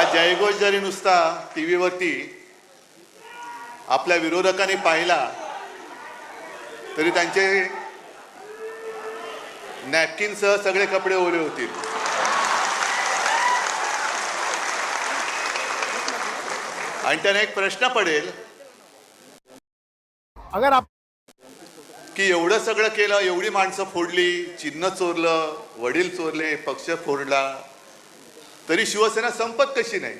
हा जयघोष जरी नुसता टी व्हीवरती आपल्या विरोधकांनी पाहिला तरी त्यांचे नॅपकिनसह सगळे कपडे ओले होतील. आणि त्यांना एक प्रश्न पडेल अगर आप की एवढं सगळं केलं एवढी माणसं फोडली चिन्ह चोरलं वडील चोरले पक्ष फोडला तरी शिवसेना संपत कशी नाही?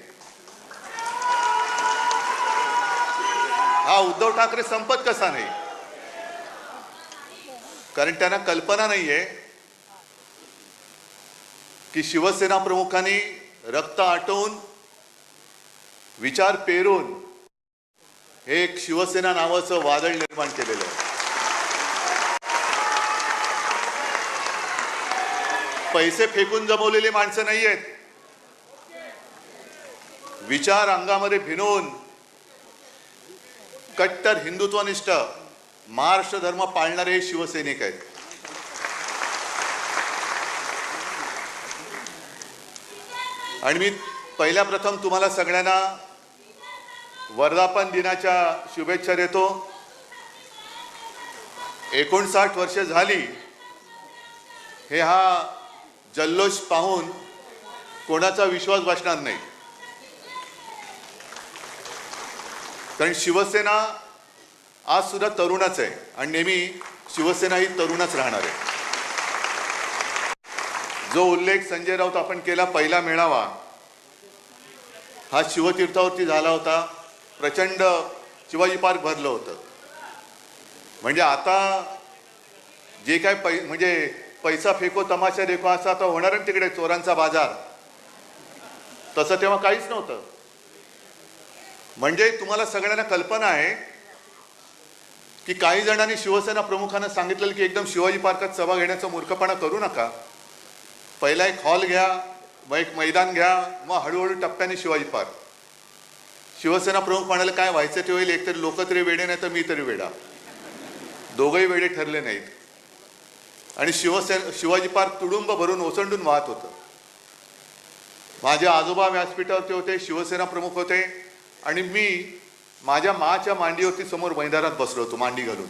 हा उद्धव ठाकरे संपत कसा नाही? कारण त्यांना कल्पना नाहीये की शिवसेना प्रमुखांनी रक्त आटवून विचार पेरून हे एक शिवसेना नावाचं वादळ निर्माण केलेलं आहे. पैसे फेकून जमवलेली माणसं नाही आहेत विचार अंगामध्ये भिनवून कट्टर हिंदुत्वनिष्ठ महाराष्ट्र धर्म पाळणारे हे शिवसैनिक आहेत. आणि मी पहिल्या प्रथम तुम्हाला सगळ्यांना वर्धापन दिनाच्या शुभेच्छा देतो. एकोणसाठ वर्ष झाली हे हा जल्लोष पाहून कोणाचा विश्वास बसणार नाही. कारण शिवसेना आज सुद्धा तरुणच आहे आणि नेहमी शिवसेना ही तरुणच राहणार आहे. जो उल्लेख संजय राऊत आपण केला पहिला मेळावा हा शिवतीर्थावरती झाला होता. प्रचंड शिवाजी पार्क भरलं होतं. म्हणजे आता जे काय पै म्हणजे पैसा फेको तमाशा देखो असा आता होणार तिकडे चोरांचा बाजार. तसं तेव्हा काहीच नव्हतं. म्हणजे तुम्हाला सगळ्यांना कल्पना आहे की काही जणांनी शिवसेना प्रमुखांना सांगितलेलं की एकदम शिवाजी पार्कात सभा घेण्याचा मूर्खपणा करू नका. पहिला एक हॉल घ्या मग एक मैदान घ्या मग हळूहळू टप्प्याने शिवाजी पार्क. शिवसेना प्रमुख म्हणाले काय व्हायचं ते होईल एकतरी लोक तरी वेडे नाही तर मी तरी वेडा. दोघंही वेडे ठरले नाहीत. आणि शिवसेना शिवाजी पार्क तुडुंब भरून ओसंडून वाहत होतं. माझे आजोबा व्यासपीठावरचे होते शिवसेना प्रमुख होते. आणि मी माझ्या माच्या मांडीवरती समोर मैदानात बसलो होतो मांडी घालून.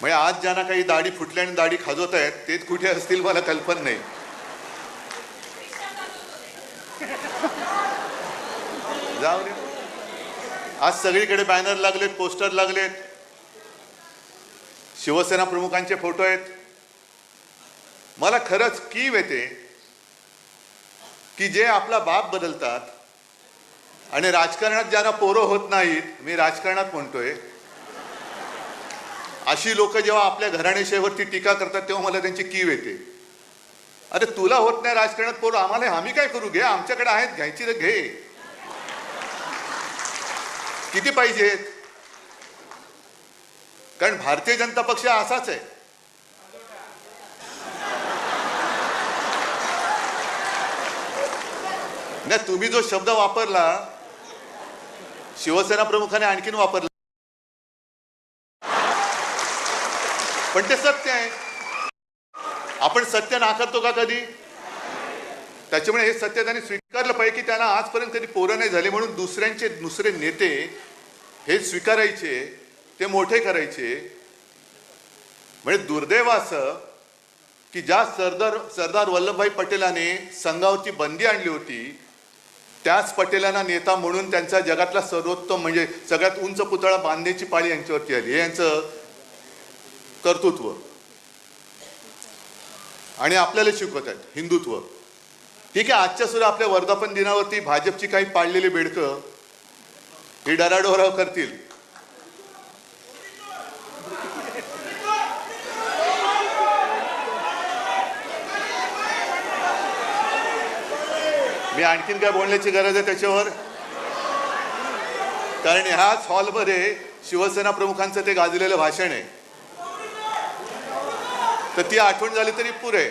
म्हणजे आज ज्यांना काही दाढी फुटल्या आणि दाढी खाजवत आहेत तेच कुठे असतील मला कल्पना नाही. जाऊ दे. आज सगळीकडे बॅनर लागलेत पोस्टर लागलेत. शिवसेना प्रमुखांचे फोटो आहेत. मला खरंच कीव येते. की जे आपला बाप बदलतात आणि राजकारणात ज्यांना पोरं होत नाहीत मी राजकारणात म्हणतोय अशी लोक जेव्हा आपल्या घराणेशाहीवरती टीका करतात तेव्हा मला त्यांची कीव येते. अरे तुला होत नाही राजकारणात पोरं आम्हाला आम्ही काय करू? घे आमच्याकडे आहेत घ्यायची तर घे. किती पाहिजेत? कारण भारतीय जनता पक्ष असाच आहे. नाही तुम्ही जो शब्द वापरला शिवसेना प्रमुखाने आणखीन वापरला. पण ते सत्य आहे. आपण सत्य नाकारतो का कधी? त्याच्यामुळे हे सत्य त्यांनी स्वीकारलं पाहिजे की त्यांना आजपर्यंत कधी पोरं नाही झाले म्हणून दुसऱ्यांचे दुसरे नेते हे स्वीकारायचे ते मोठे करायचे. म्हणजे दुर्दैव असं की ज्या सरदार सरदार वल्लभभाई पटेलाने संघावरची बंदी आणली होती त्याच पटेलांना नेता म्हणून त्यांचा जगातला सर्वोत्तम म्हणजे सगळ्यात उंच पुतळा बांधण्याची पाळी यांच्यावरती आली. हे यांचं कर्तृत्व. आणि आपल्याला शिकवत आहेत हिंदुत्व. ठीक आहे आजच्या सुद्धा आपल्या वर्धापन दिनावरती भाजपची काही पाळलेली बेडकं ही डराडोराव करतील. मी आणखीन काय बोलण्याची गरज आहे त्याच्यावर? कारण ह्याच हॉलमध्ये शिवसेना प्रमुखांचं ते गाजलेलं भाषण आहे. तर ती आठवण झाली तरी पुरे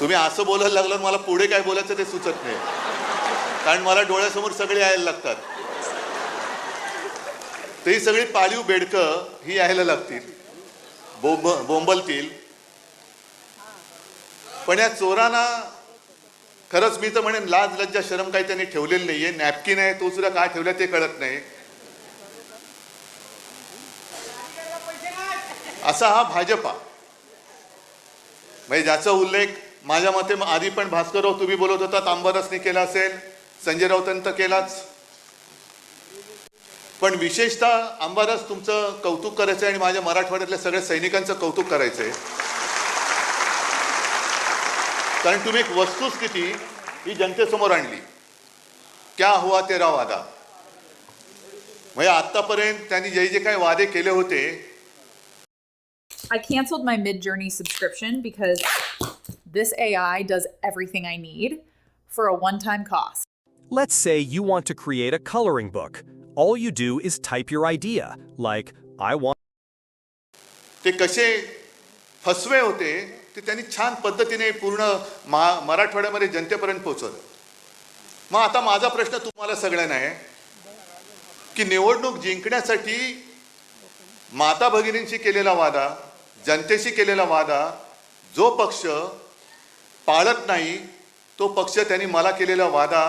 तुम्ही असं बोलायला लागलं मला पुढे काय बोलायचं ते सुचत नाही. कारण मला डोळ्यासमोर सगळे यायला लागतात. ते सगळी पाळीव बेडकं ही यायला लागतील. बोंब बोंबलतील. पण या चोरांना खरंच मी तर म्हणेन लाज लज्जा शरम काही त्यांनी ठेवलेली नाहीये. नॅपकिन आहे तो सुद्धा काय ठेवला ते कळत नाही. असा हा भाजपा. म्हणजे ज्याचा उल्लेख माझ्या मते आधी पण भास्करराव तुम्ही बोलत होता तांबरसने केला असेल संजय राऊतांनी तर केलाच. पण विशेषतः अंबारस तुमचं कौतुक करायचं आहे आणि माझ्या मराठवाड्यातल्या सगळ्या सैनिकांचं कौतुक करायचं आहे कारण तुम्ही एक वस्तुस्थिती ही जनतेसमोर आणली क्या हुआ तेरा वादा म्हणजे आतापर्यंत त्यांनी जे जे काही वादे केले होते I canceled my Mid Journey subscription because this AI does everything I need for a one time cost. Let's say you want to create a coloring book. All you do is type your idea, like, I want. ते कसे फसवे होते ते त्यांनी छान पद्धतीने पूर्ण मा मराठवाड्यामध्ये जनतेपर्यंत पोहोचवलं मग आता माझा प्रश्न तुम्हाला सगळ्यांना आहे की निवडणूक जिंकण्यासाठी माता भगिनींशी केलेला वादा जनतेशी केलेला वादा जो पक्ष पाळत नाही तो पक्ष त्यांनी मला केलेला वादा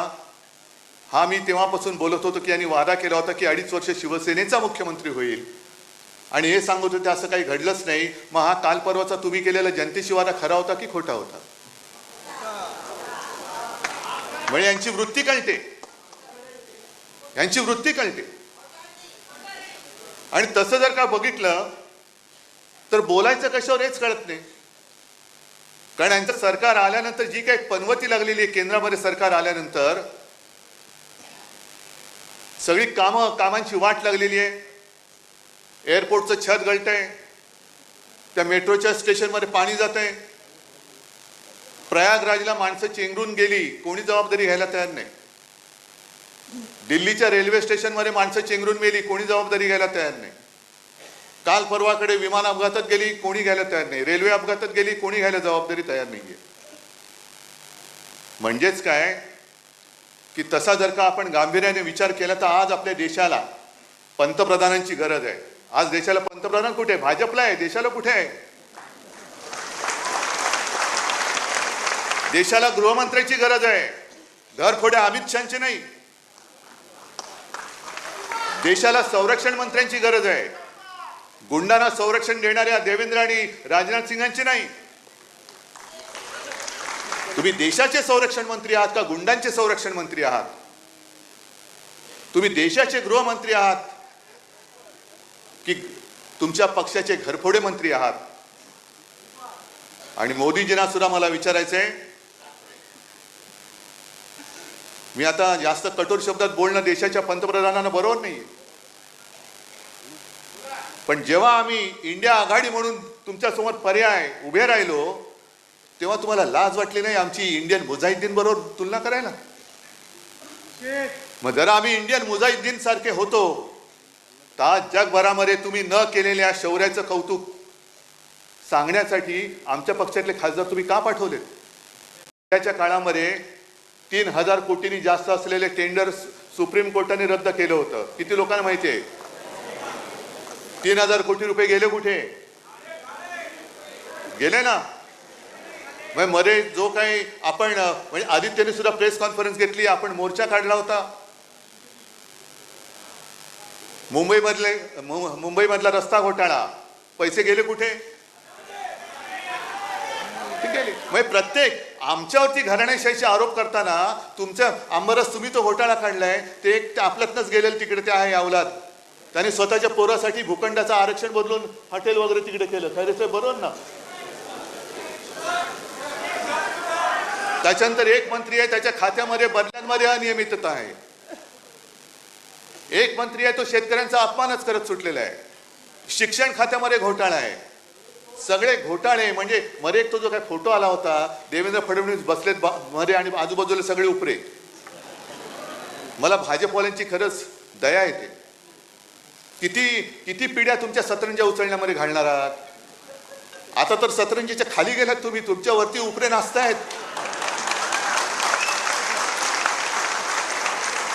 हा मी तेव्हापासून बोलत होतो की यांनी वादा केला होता की अडीच वर्ष शिवसेनेचा मुख्यमंत्री होईल. आणि हे सांगत होते असं काही घडलंच नाही. मग हा काल परवाचा तुम्ही केलेला जनतेशी वादा खरा होता की खोटा होता? म्हणजे यांची वृत्ती कळते. यांची वृत्ती कळते. आणि तसं जर का बघितलं तर बोलायचं कशावर हेच कळत नाही. कारण यांचं सरकार आल्यानंतर जी काही पनवती लागलेली आहे केंद्रामध्ये सरकार आल्यानंतर सगळी कामं कामांची वाट लागलेली आहे. एअरपोर्टचं छत गळतंय. त्या मेट्रोच्या स्टेशनमध्ये पाणी जात आहे प्रयागराजला माणसं चेंगरून गेली. कोणी जबाबदारी घ्यायला तयार नाही. दिल्लीच्या रेल्वे स्टेशनमध्ये माणसं चेंगरून गेली. कोणी जबाबदारी घ्यायला तयार नाही. काल परवाकडे विमान अपघातात गेली. कोणी घ्यायला तयार नाही. रेल्वे अपघातात गेली. कोणी घ्यायला जबाबदारी तयार नाही आहे म्हणजेच काय? की तसा जर का आपण गांभीर्याने विचार केला तर आज आपल्या देशाला पंतप्रधानांची गरज आहे. आज देशाला पंतप्रधान कुठे? आहे भाजपला आहे. देशाला कुठे आहे? देशाला गृहमंत्र्याची गरज आहे. घरफोड्या अमित शहाची नाही. देशाला संरक्षण मंत्र्यांची गरज आहे. गुंडांना संरक्षण देणाऱ्या देवेंद्र आणि राजनाथ सिंगांची नाही. तुम्ही देशाचे संरक्षण मंत्री आहात का गुंडांचे संरक्षण मंत्री आहात? तुम्ही देशाचे गृहमंत्री आहात की तुमच्या पक्षाचे घरफोडे मंत्री आहात? आणि मोदीजींना सुद्धा मला विचारायचंय मी आता जास्त कठोर शब्दात बोलणं देशाच्या पंतप्रधानांना बरोबर नाही पण जेव्हा आम्ही इंडिया आघाडी म्हणून तुमच्यासमोर पर्याय उभे राहिलो तेव्हा तुम्हाला लाज वाटली नाही आमची इंडियन मुजाहिद्दीन बरोबर तुलना करायला? मग जरा आम्ही इंडियन मुजाहिद्दीन सारखे होतो तर आज जगभरामध्ये तुम्ही न केलेल्या शौर्याचं कौतुक सांगण्यासाठी आमच्या पक्षातले खासदार तुम्ही का पाठवले त्याच्या काळामध्ये तीन हजार कोटींनी जास्त असलेले टेंडर सुप्रीम कोर्टाने रद्द केलं होतं. किती लोकांना माहिती आहे? तीन हजार कोटी रुपये गेले कुठे? गेले ना? मग मध्ये जो काही आपण म्हणजे आदित्यने सुद्धा प्रेस कॉन्फरन्स घेतली आपण मोर्चा काढला होता. मुंबईमधले मुंबईमधला रस्ता घोटाळा. पैसे गेले कुठे? ठीक आहे. म्हणजे प्रत्येक आमच्यावरती घराण्याशाहीचे आरोप करताना तुमच्या आंबरस तुम्ही तो घोटाळा काढलाय ते एक आपल्यातनंच गेलेलं तिकडे ते आहे अवलाद. त्याने स्वतःच्या पोरासाठी भूखंडाचं आरक्षण बदलून हॉटेल वगैरे तिकडे केलं. खरे ते बरोबर ना? त्याच्यानंतर एक मंत्री आहे त्याच्या खात्यामध्ये बदल्यांमध्ये अनियमितता आहे. एक मंत्री आहे तो शेतकऱ्यांचा अपमानच करत सुटलेला आहे. शिक्षण खात्यामध्ये घोटाळा आहे. सगळे घोटाळे म्हणजे मध्ये एक तो जो काय फोटो आला होता देवेंद्र फडणवीस बसलेत बा- मध्ये आणि आजूबाजूला सगळे उपरे. मला भाजपवाल्यांची खरंच दया येते. किती किती पिढ्या तुमच्या सतरंजा उचलण्यामध्ये घालणार आहात? आता तर सतरंजीच्या खाली गेलात तुम्ही तुमच्यावरती उपरे नाचतायत.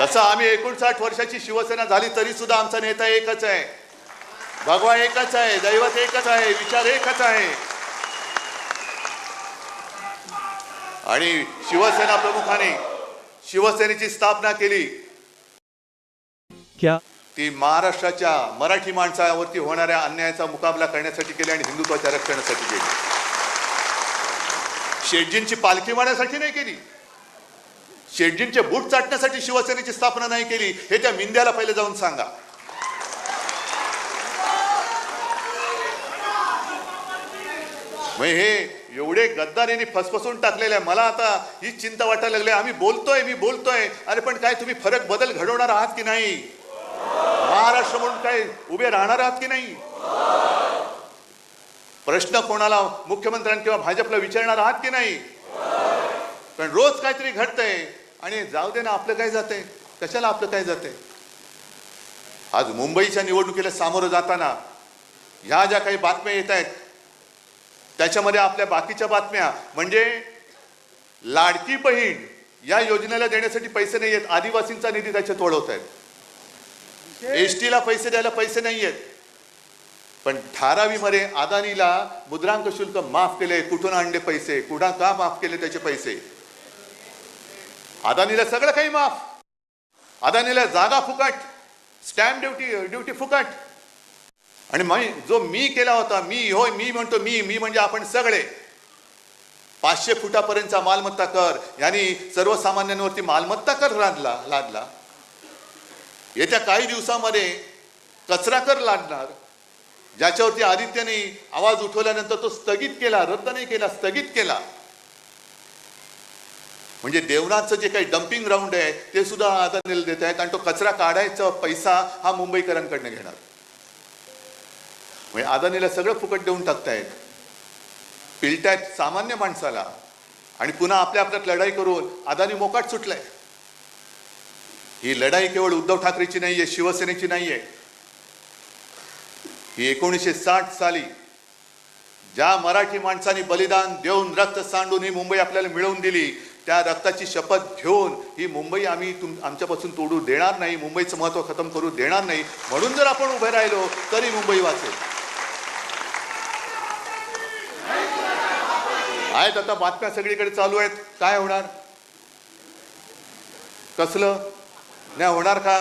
जसं आम्ही एकोणसाठ वर्षाची शिवसेना झाली तरी सुद्धा आमचा नेता एकच आहे. भगवा एकच आहे दैवत एकच आहे विचार एकच आहे. आणि शिवसेना प्रमुखाने शिवसेनेची स्थापना केली. क्या? ती महाराष्ट्राच्या मराठी माणसावरती होणाऱ्या अन्यायाचा मुकाबला करण्यासाठी केली आणि हिंदुत्वाच्या रक्षणासाठी केली. शेटजींची पालखी मारण्यासाठी नाही केली. शेटजींचे बूट चाटण्यासाठी शिवसेनेची स्थापना नाही केली हे त्या मिंद्याला पहिले जाऊन सांगा. हे एवढे गद्दारीने फसफसून टाकलेले मला आता ही चिंता वाटायला लागली. आम्ही बोलतोय मी बोलतोय. अरे पण काय तुम्ही फरक बदल घडवणार आहात की नाही? महाराष्ट्र म्हणून काय उभे राहणार आहात की नाही? प्रश्न कोणाला मुख्यमंत्र्यांनी किंवा भाजपला विचारणार आहात की नाही? पण रोज काहीतरी घडतंय आणि जाऊ दे ना आपलं काय जातंय? कशाला आपलं काय जातंय? आज मुंबईच्या निवडणुकीला सामोरं जाताना ह्या ज्या काही बातम्या येत आहेत त्याच्यामध्ये आपल्या बाकीच्या बातम्या म्हणजे लाडकी बहीण या योजनेला देण्यासाठी पैसे नाही आहेत आदिवासींचा निधी त्याच्यात तोडवत आहेत. एस टीला पैसे द्यायला पैसे नाही आहेत. पण धारावीमध्ये अदानीला मुद्रांक शुल्क माफ केले कुठून आणले पैसे कुठं का माफ केले त्याचे पैसे? अदानीला सगळं काही माफ. अदानीला जागा फुकट स्टॅम्प ड्युटी ड्युटी फुकट. आणि मी जो मी केला होता मी होय मी म्हणतो मी मी म्हणजे आपण सगळे. पाचशे फुटापर्यंतचा मालमत्ता कर. यांनी सर्वसामान्यांवरती मालमत्ता कर लादला लादला. येत्या काही दिवसामध्ये कचरा कर लादणार. ज्याच्यावरती आदित्यने आवाज उठवल्यानंतर तो स्थगित केला रद्द नाही केला स्थगित केला. म्हणजे देवनाथचं जे काही डम्पिंग ग्राउंड आहे ते सुद्धा अदानीला देत आहेत आणि तो कचरा काढायचा पैसा हा मुंबईकरांकडनं घेणार. म्हणजे आदानीला सगळं फुकट देऊन टाकतायत. पिलतायत सामान्य माणसाला आणि पुन्हा आपल्या आपल्यात लढाई करून अदानी मोकाट सुटलाय. ही लढाई केवळ उद्धव ठाकरेची नाहीये शिवसेनेची नाहीये. ही एकोणीसशे साठ साली ज्या मराठी माणसांनी बलिदान देऊन रक्त सांडून ही मुंबई आपल्याला मिळवून दिली त्या रक्ताची शपथ घेऊन ही मुंबई आम्ही तुम आमच्यापासून तोडू देणार नाही मुंबईचं महत्त्व खतम करू देणार नाही म्हणून जर आपण उभे राहिलो तरी मुंबई वाचेल. आहेत आता बातम्या सगळीकडे चालू आहेत. काय होणार? कसलं? नाही होणार का?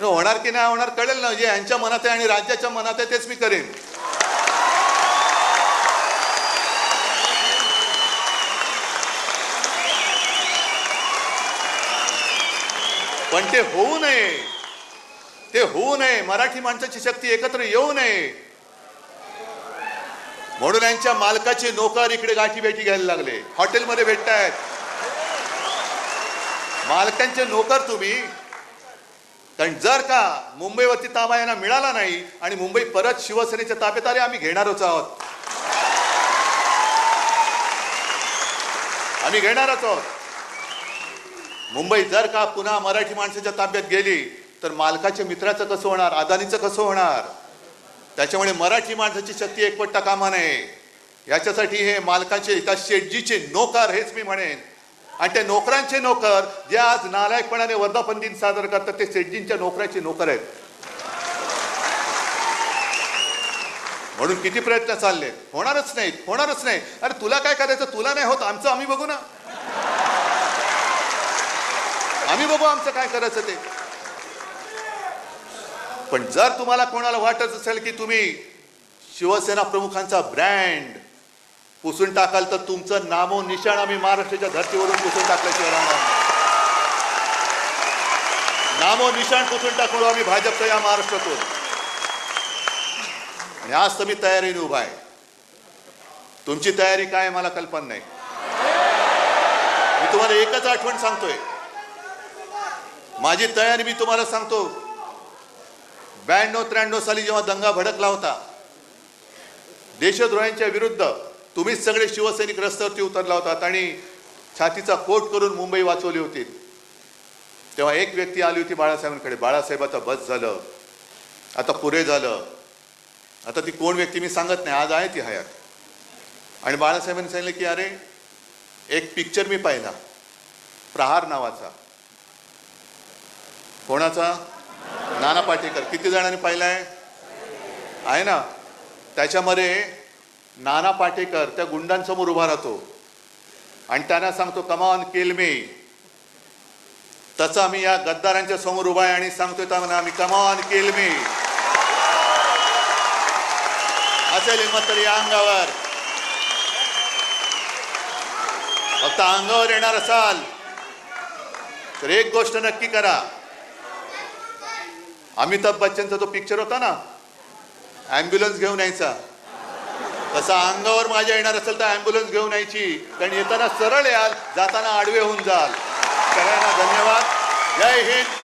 होणार की नाही होणार कळेल ना. जे यांच्या मनात आहे आणि राज्याच्या मनात आहे तेच मी करेन. पण ते होऊ नये. ते होऊ नये. मराठी माणसाची शक्ती एकत्र येऊ नये. म्हणून यांच्या मालकाचे नोकर इकडे गाठी भेटी घ्यायला लागले. हॉटेलमध्ये भेटतायत. मालकांचे नोकर तुम्ही. कारण जर का मुंबईवरती ताबा यांना मिळाला नाही आणि मुंबई परत शिवसेनेच्या ताब्यात आले आम्ही घेणारच आहोत. आम्ही घेणारच आहोत. मुंबई जर का पुन्हा मराठी माणसाच्या ताब्यात गेली तर मालकाच्या मित्राचं कसं होणार अदानीचं कसं होणार? त्याच्यामुळे मराठी माणसाची शक्ती एकपट्टा कामा नये याच्यासाठी हे मालकाचे त्या शेटजीचे नोकर हेच मी म्हणेन. आणि त्या नोकरांचे नोकर जे आज नालायकपणाने वर्धापन दिन साजरा करतात ते शेटजींच्या नोकऱ्याचे नोकर आहेत. म्हणून किती प्रयत्न चालले होणारच नाहीत होणारच नाही अरे तुला काय करायचं? तुला नाही होत आमचं आम्ही बघू ना. आम्ही बघू आमचं काय करायचं ते. पण जर तुम्हाला कोणाला वाटत असेल की तुम्ही शिवसेना प्रमुखांचा ब्रँड पुसून टाकाल तर तुमचं नामो निशाण आम्ही महाराष्ट्राच्या धर्तीवरून पुसून टाकल्याशिवाय राहणार नामो निशाण पुसून टाकू आम्ही भाजपचं या महाराष्ट्रातून. आणि आज तर मी तयारीने उभा आहे. तुमची तयारी काय मला कल्पना नाही. मी तुम्हाला एकच आठवण सांगतोय. माझी तयारी मी तुम्हाला सांगतो. ब्याण्णव त्र्याण्णव साली जेव्हा दंगा भडकला होता देशद्रोह्यांच्या विरुद्ध तुम्हीच सगळे शिवसैनिक रस्त्यावरती उतरला होतात आणि छातीचा कोट करून मुंबई वाचवली होती. तेव्हा एक व्यक्ती आली होती बाळासाहेबांकडे. बाळासाहेबाचा बस झालं. आता पुरे झालं. आता ती कोण व्यक्ती मी सांगत नाही. आज आहे ती हयात. आणि बाळासाहेबांनी सांगितलं की अरे एक पिक्चर मी पाहिला. प्रहार नावाचा. कोणाचा? नाना पाटेकर. किती जणांनी पाहिला आहे ना? त्याच्यामध्ये नाना पाटेकर त्या गुंडांसमोर उभा राहतो. आणि त्यांना सांगतो कमान केल मी तसं आम्ही या गद्दारांच्या समोर उभा आहे आणि सांगतोय त्यांना आम्ही कमान केल मी असेल हिंमत तरी या अंगावर. फक्त अंगावर येणार असाल. तर एक गोष्ट नक्की करा. अमिताभ बच्चनचा तो पिक्चर होता ना ॲम्ब्युलन्स घेऊन यायचा. तसा अंगावर माझ्या येणार असेल तर ॲम्ब्युलन्स घेऊन यायची. कारण येताना सरळ याल जाताना आडवे होऊन जाल. सगळ्यांना धन्यवाद. जय हिंद.